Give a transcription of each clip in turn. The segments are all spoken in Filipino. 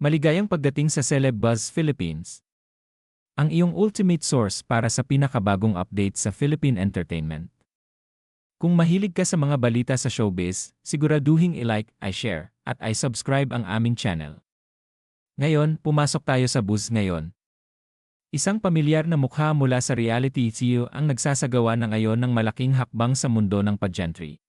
Maligayang pagdating sa Celeb Buzz Philippines. Ang iyong ultimate source para sa pinakabagong update sa Philippine entertainment. Kung mahilig ka sa mga balita sa showbiz, siguraduhin i-like, i-share, at i-subscribe ang aming channel. Ngayon, pumasok tayo sa Buzz ngayon. Isang pamilyar na mukha mula sa reality CEO ang nagsasagawa na ngayon ng malaking hakbang sa mundo ng pageantry.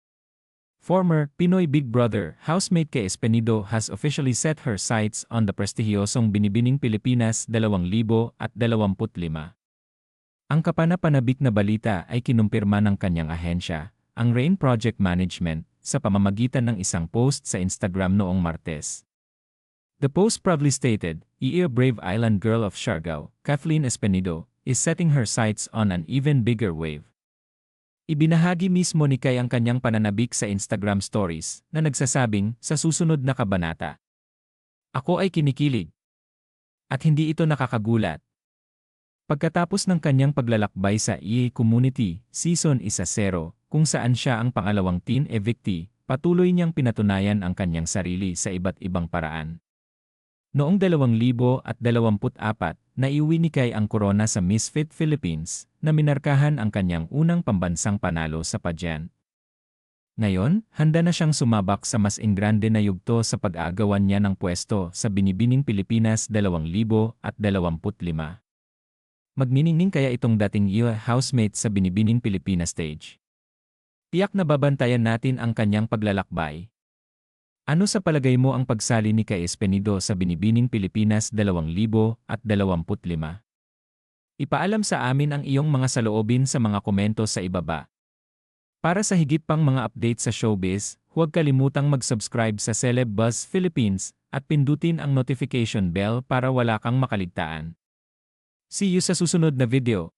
Former Pinoy Big Brother housemate kay Espenido has officially set her sights on the prestihiyosong Binibining Pilipinas 2025. Ang kapanapanabik na balita ay kinumpirma ng kanyang ahensya, ang Rain Project Management, sa pamamagitan ng isang post sa Instagram noong Martes. The post proudly stated, Iya Brave Island Girl of Siargao, Kathleen Espenido, is setting her sights on an even bigger wave. Ibinahagi mismo ni Kai ang kanyang pananabik sa Instagram stories na nagsasabing sa susunod na kabanata. Ako ay kinikilig. At hindi ito nakakagulat. Pagkatapos ng kanyang paglalakbay sa EA Community, Season 1-0, kung saan siya ang pangalawang teen evictee, patuloy niyang pinatunayan ang kanyang sarili sa iba't ibang paraan. Noong 2024, naiuwi ni Kai ang korona sa Misfit Philippines, na minarkahan ang kanyang unang pambansang panalo sa pageant. Ngayon, handa na siyang sumabak sa mas ingrande na yugto sa pag-aagawan niya ng pwesto sa Binibining Pilipinas 2025. Magniningning kaya itong dating iyo housemate sa Binibining Pilipinas stage. Tiyak na babantayan natin ang kanyang paglalakbay, ano sa palagay mo ang pagsali ni Kay Espenido sa Binibining Pilipinas 2025? Ipaalam sa amin ang iyong mga saloobin sa mga komento sa ibaba. Para sa higit pang mga update sa showbiz, huwag kalimutang mag-subscribe sa Celeb Buzz Philippines at pindutin ang notification bell para wala kang makaligtaan. See you sa susunod na video.